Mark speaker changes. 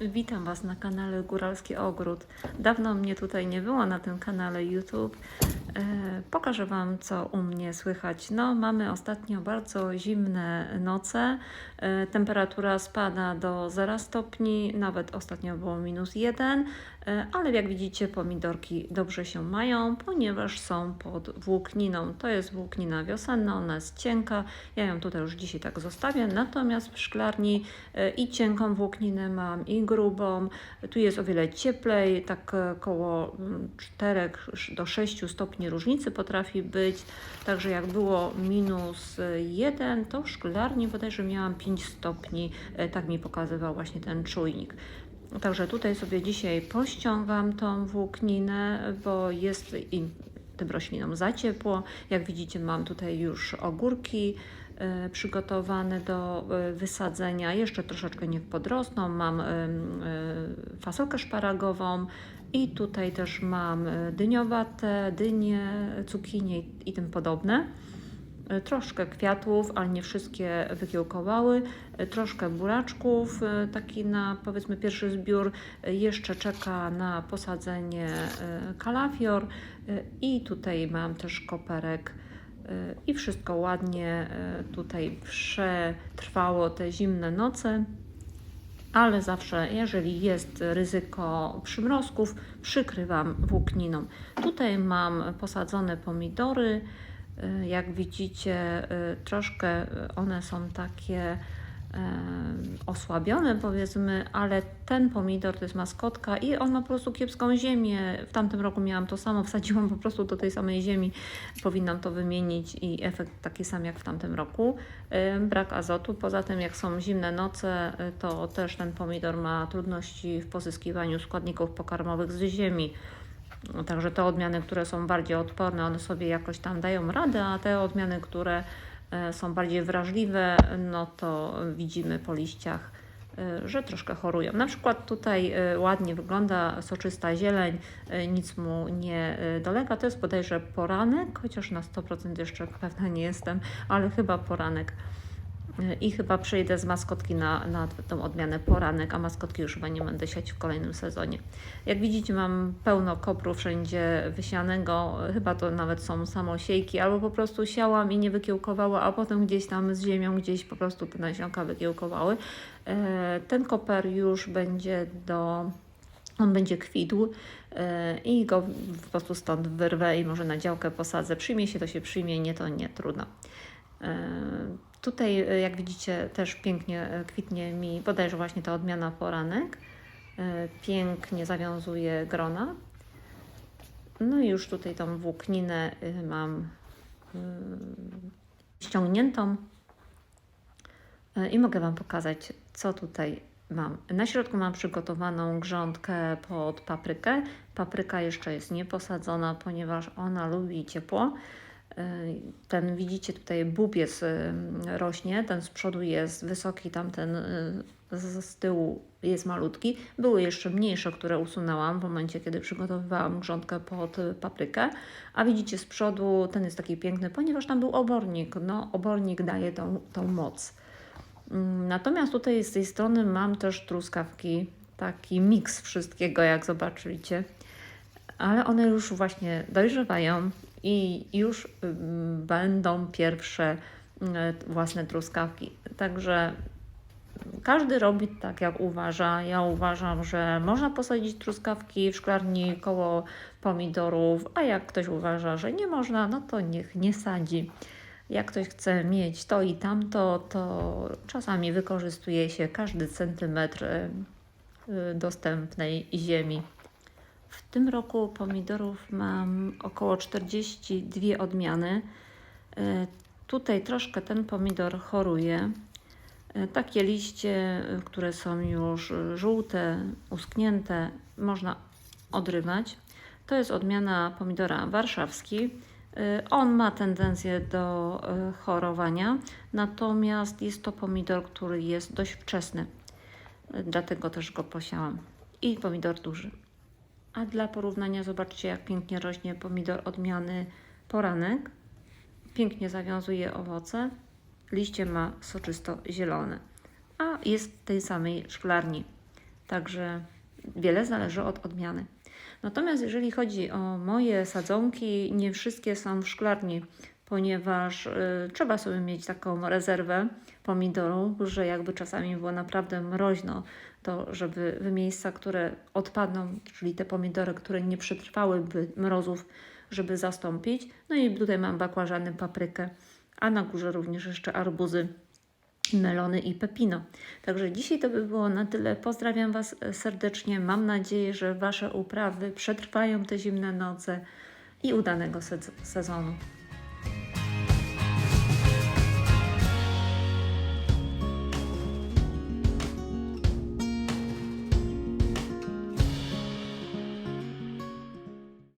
Speaker 1: Witam Was na kanale Góralski Ogród. Dawno mnie tutaj nie było na tym kanale YouTube. E, pokażę Wam, co u mnie słychać. No, mamy ostatnio bardzo zimne noce. E, temperatura spada do 0 stopni, nawet ostatnio było minus 1, e, ale jak widzicie, pomidorki dobrze się mają, ponieważ są pod włókniną. To jest włóknina wiosenna, ona jest cienka. Ja ją tutaj już dzisiaj tak zostawię. Natomiast w szklarni i cienką włókninę mam, i grubą. Tu jest o wiele cieplej, tak koło mm, 4 do 6 stopni różnicy potrafi być. Także jak było minus 1, to w szklarni bodajże miałam 5 stopni. E, Tak mi pokazywał właśnie ten czujnik. Także tutaj sobie dzisiaj pościągam tą włókninę, bo jest im tym roślinom za ciepło. Jak widzicie, mam tutaj już ogórki e, przygotowane do e, wysadzenia. Jeszcze troszeczkę niech podrosną. Mam fasolkę szparagową i tutaj też mam e, dyniowate, dynie, cukinie i- tym podobne. E, Troszkę kwiatów, ale nie wszystkie wykiełkowały. E, Troszkę buraczków, taki na powiedzmy pierwszy zbiór. Jeszcze czeka na posadzenie kalafior i tutaj mam też koperek. I wszystko ładnie tutaj przetrwało te zimne noce ale zawsze, jeżeli jest ryzyko przymrozków, przykrywam włókniną. Tutaj mam posadzone pomidory. Y, Jak widzicie, y, troszkę one są takie osłabione, powiedzmy, ale ten pomidor to jest maskotka i on ma po prostu kiepską ziemię. W tamtym roku miałam to samo, wsadziłam po prostu do tej samej ziemi. Powinnam to wymienić i efekt taki sam jak w tamtym roku. Brak azotu. Poza tym, jak są zimne noce, y, to też ten pomidor ma trudności w pozyskiwaniu składników pokarmowych z ziemi. Także te odmiany, które są bardziej odporne, one sobie jakoś tam dają radę, a te odmiany, które są bardziej wrażliwe, no to widzimy po liściach, e, że troszkę chorują. Na przykład tutaj e, ładnie wygląda soczysta zieleń, e, nic mu nie e, dolega. To jest bodajże poranek, chociaż na 100% jeszcze pewna nie jestem, ale chyba poranek. E, I chyba przejdę z maskotki na, na tą odmianę poranek, a maskotki już chyba nie będę siać w kolejnym sezonie. Jak widzicie, mam pełno kopru wszędzie wysianego, chyba to nawet są samosiejki, albo po prostu siałam i nie wykiełkowała, a potem gdzieś tam z ziemią, gdzieś po prostu te nasionka wykiełkowały. E, Ten koper już będzie do on będzie kwitł e, i go po prostu stąd wyrwę i może na działkę posadzę. Przyjmie się, to się przyjmie, nie to nie, trudno. Tutaj, e, jak widzicie, też pięknie e, kwitnie mi bodajże właśnie ta odmiana poranek. E, Pięknie zawiązuje grona. No i już tutaj tą włókninę mam ściągniętą i mogę Wam pokazać, co tutaj mam. Na środku mam przygotowaną grządkę pod paprykę. Papryka jeszcze jest nieposadzona, ponieważ ona lubi ciepło. E, Ten widzicie tutaj bubiec e, rośnie, ten z przodu jest wysoki, tamten e, z tyłu jest malutki. Były jeszcze mniejsze, które usunęłam w momencie, kiedy przygotowywałam grządkę pod paprykę. A widzicie z przodu ten jest taki piękny, ponieważ tam był obornik. No, obornik daje tą, tą moc. Mm, Natomiast tutaj z tej strony mam też truskawki, taki miks wszystkiego, jak zobaczycie. Ale one już właśnie dojrzewają i już ym, będą pierwsze y, własne truskawki. Także każdy robi tak, jak uważa. Ja uważam, że można posadzić truskawki w szklarni koło pomidorów, a jak ktoś uważa, że nie można, no to niech nie sadzi. Jak ktoś chce mieć to i tamto, to czasami wykorzystuje się każdy centymetr y, dostępnej ziemi. W tym roku pomidorów mam około 42 odmiany. Y, Tutaj troszkę ten pomidor choruje. Y, Takie liście, y, które są już żółte, usknięte, można odrywać. To jest odmiana pomidora warszawski. On ma tendencję do chorowania, natomiast jest to pomidor, który jest dość wczesny. Dlatego też go posiałam. I pomidor duży. A dla porównania zobaczcie, jak pięknie rośnie pomidor odmiany poranek. Pięknie zawiązuje owoce. Liście ma soczysto zielone. A jest w tej samej szklarni. Także wiele zależy od odmiany. Natomiast jeżeli chodzi o moje sadzonki, nie wszystkie są w szklarni, ponieważ y, trzeba sobie mieć taką rezerwę pomidorów, że jakby czasami było naprawdę mroźno, to żeby miejsca, które odpadną, czyli te pomidory, które nie przetrwałyby mrozów, żeby zastąpić. No i tutaj mam bakłażany, paprykę, a na górze również jeszcze arbuzy melony i pepino. Także dzisiaj to by było na tyle. Pozdrawiam Was serdecznie. Mam nadzieję, że Wasze uprawy przetrwają te zimne noce i udanego sez- sezonu.